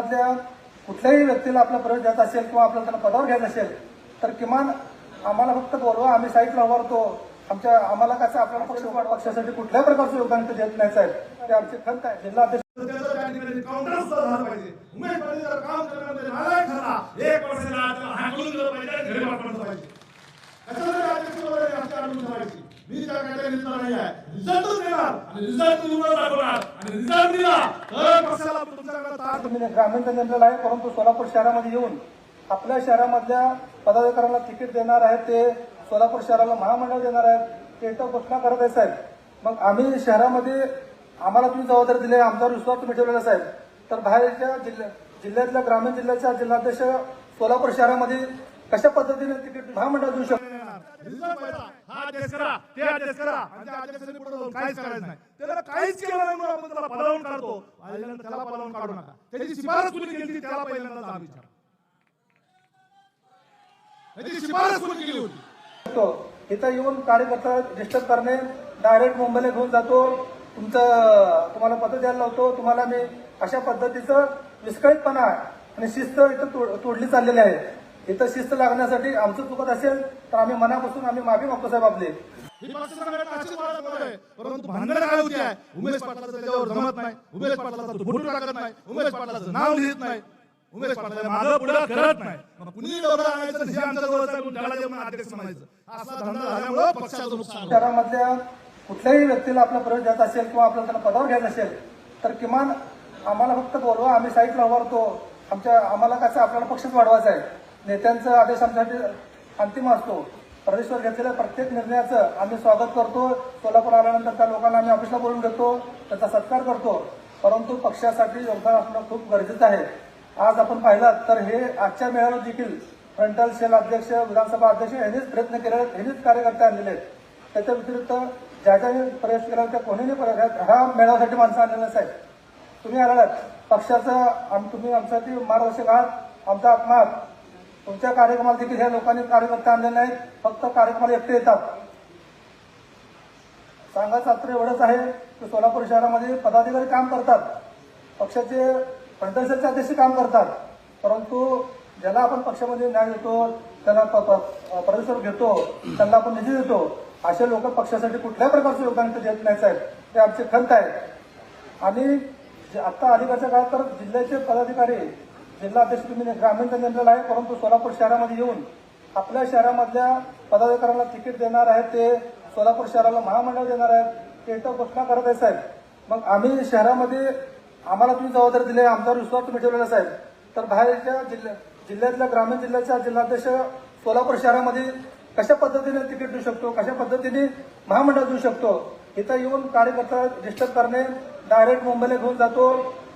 मधल्या कुठल्याही व्यक्तीला आपला प्रवेश द्यायचा असेल किंवा आपल्याला त्यांना पदावर घ्यायचं असेल तर किमान आम्हाला फक्त बोलवा आम्ही साईटला उभारतो. आमच्या आम्हाला कसं आपल्याला पक्ष पक्षासाठी कुठल्याही प्रकारचं योगदान ते देत नाही साहेब. ते आमचे खंत आहे. जिल्हा अध्यक्ष त्याचं त्या ठिकाणी काउंटर सुद्धा झालं पाहिजे उमेश पाटील जर काम करण्यामध्ये नालायक ठरला एक वर्षाला त्याला हाकलून दिलं पाहिजे आणि घरी पाठवलं पाहिजे कशासाठी अध्यक्ष वगैरे आमची अडचण करायची मी त्या कॅटेगरीतला नाही आहे रिझल्ट देणार आणि रिझल्ट तुम्हाला दाखवणार आणि रिझल्ट दिला. तर पक्षाला तुमच्याकडे ताट ग्रामीण जनरल आहे परंतु सोलापूर शहरामध्ये येऊन आपल्या शहरामधल्या पदाधिकाऱ्यांना तिकीट देणार आहेत ते सोलापूर शहराला महामंडळ देणार आहेत ते इथं घोषणा करत आहे साहेब. मग आम्ही शहरामध्ये आम्हाला तुम्ही जबाबदारी दिली आहे आमच्यावर विश्वास तुम्ही ठेवलेला साहेब. तर बाहेरच्या जिल्ह्या जिल्ह्यातल्या ग्रामीण जिल्ह्याच्या जिल्हाध्यक्ष सोलापूर शहरामध्ये कशा पद्धतीने तिकीट महामंडळ देऊ शकतो? हा करा. ते करा. आणि त्या पुढे जाऊन काहीच करायचं नाही. त्याला काहीच केलं नाही म्हणून आपण त्याला काढतो. त्याला काढू नका. त्याची शिफारस कुणी केली होती? त्याला त्याची शिफारस कुणी केली होती? इथं येऊन कार्यकर्ता डिस्टर्ब करणे डायरेक्ट मुंबईला घेऊन जातो. तुमचं तुम्हाला पत्र द्यायला लावतो. तुम्हाला मी अशा पद्धतीचं विस्कळीतपणा आणि शिस्त इथं तोडली चाललेली आहे. इथं शिस्त लागण्यासाठी आमचं चुकत असेल तर आम्ही मनापासून आम्ही माफी मागतो साहेब आपली. ही पक्ष संघटना अशीच वाढत आहे परंतु भांडण काय होती आहे? उमेश पाटलाचं त्याच्यावर जमत नाही उमेश पाटलाचा तो फोटो टाकत नाही उमेश पाटलाचं नाव लिहित नाही उमेश पाटला मागं पुढे करत नाही. मग कुणी डोळा आणायचं आणि हे आमच्या जवळचं आहे, त्याला जे म्हणून अध्यक्ष म्हणायचं. असा धंदा झाल्यामुळे पक्षाचं नुकसान होतं. शहरामधल्या कुठल्याही व्यक्तीला आपला प्रवेश द्यायचा असेल किंवा आपल्याला त्यांना पदावर घ्यायचं असेल तर किमान आम्हाला फक्त बोलवा आम्ही साईटला उभारतो आमच्या आम्हाला कसं आपल्याला पक्षच वाढवायचा आहे? नेत्यांचा आदेश आमच्यासाठी अंतिम असतो. प्रदेशवर घेतलेल्या प्रत्येक निर्णयाचं आम्ही स्वागत करतो. सोलापूर आल्यानंतर त्या लोकांना आम्ही ऑफिसला बोलून घेतो. त्याचा सत्कार करतो. परंतु पक्षासाठी योगदान असणं खूप गरजेचं आहे. आज आपण पाहिलात तर हे आजच्या मेळाव्यात देखील फ्रंटल सेल अध्यक्ष विधानसभा अध्यक्ष यांनीच प्रयत्न केले आहेत. यांनीच कार्यकर्ते आणलेले आहेत. त्याच्या व्यतिरिक्त ज्या ज्याने प्रवेश केला त्या कोणीही प्रवेश ह्या मेळाव्यासाठी माणसं आणलेलं साहेब तुम्ही आलात पक्षाचं आम- तुम्ही आमच्यासाठी मार्गदर्शक आहात. आमचा आत्मा आहात. तुमच्या कार्यक्रमाला देखील ह्या लोकांनी कार्यकर्ते आणले नाहीत. फक्त कार्यक्रमाला एकटे येतात. सांगायचं मात्र एवढंच आहे की सोलापूर शहरामध्ये पदाधिकारी काम करतात. पक्षाचे पंचायतचे अध्यक्ष काम करतात. परंतु ज्याला आपण पक्षामध्ये न्याय देतो त्यांना प- प- घेतो त्यांना आपण निधी देतो असे लोक पक्षासाठी कुठल्याही प्रकारचं योगदान देत नाही साहेब. ते आमचे खंत आहेत आणि जे आता अलीकडच्या काळात तर जिल्ह्याचे पदाधिकारी जिल्हा अध्यक्ष तुम्ही ग्रामीण जनतेला आहे परंतु सोलापूर शहरामध्ये येऊन आपल्या शहरामधल्या पदाधिकाऱ्यांना तिकीट देणार आहेत ते सोलापूर शहराला महामंडळ देणार आहेत ते इथं घोषणा करत आहे साहेब. मग आम्ही शहरामध्ये आम्हाला तुम्ही जबाबदारी दिली आहे आमच्यावर विश्वास तुम्ही ठेवलेला साहेब. तर बाहेरच्या जिल्ह्या जिल्ह्यातल्या ग्रामीण जिल्ह्याच्या जिल्हाध्यक्ष सोलापूर शहरामध्ये कशा पद्धतीने तिकीट देऊ शकतो कशा पद्धतीने महामंडळ देऊ शकतो? इथं येऊन कार्यकर्ता डिस्टर्ब करणे डायरेक्ट मुंबईला घेऊन जातो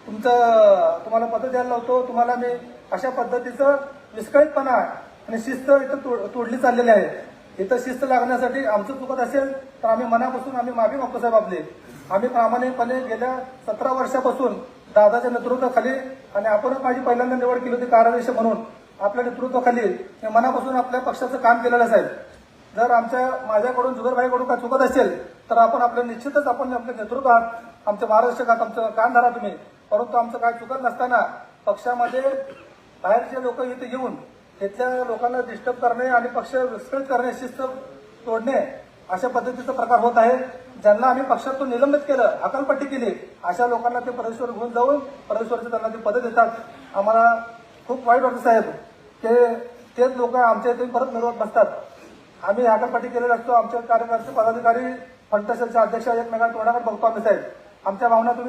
तुमचं तुम्हाला पद द्यायला लावतो. तुम्हाला मी अशा पद्धतीचं विस्कळीतपणा आणि शिस्त इथं तोड- तोडली चाललेली आहे. इथं शिस्त लागण्यासाठी आमचं चुकत असेल तर आम्ही मनापासून आम्ही माफी मागतो साहेब आपली. आम्ही प्रामाणिकपणे गेल्या सतरा वर्षापासून दादाच्या नेतृत्वाखाली आणि आपणच माझी पहिल्यांदा निवड केली होती कार्याध्यक्ष म्हणून. आपल्या नेतृत्वाखाली मनापासून आपल्या पक्षाचं काम केलेलं साहेब. जर आमच्या माझ्याकडून जुगरभाईकडून काय चुकत असेल तर आपण आपलं निश्चितच आपण आपले नेतृत्व आहात. आमचे आमचं काम धरा तुम्ही. परंतु आमचं काय चुकत नसताना पक्षामध्ये बाहेरचे लोक इथे येऊन तिथल्या लोकांना डिस्टर्ब करणे आणि पक्ष विस्कळीत करणे शिस्त तोडणे अशा पद्धतीचा प्रकार होत आहे. ज्यांना आम्ही पक्षातून निलंबित केलं अकालपट्टी केली अशा लोकांना ते प्रदेशवर घेऊन जाऊन प्रदेशवरचे त्यांना ते पद देतात. आम्हाला खूप वाईट वाटतं साहेब ते तेच लोक आमच्या इथे परत मिळवत बसतात. आम्ही अकालपट्टी केलेला असतो आमच्या कार्यकर्ते पदाधिकारी फंटसेलचे अध्यक्ष एकमेकांना तोंडाकडे बघतो आम्ही साहेब. आमच्या भावना तुम्ही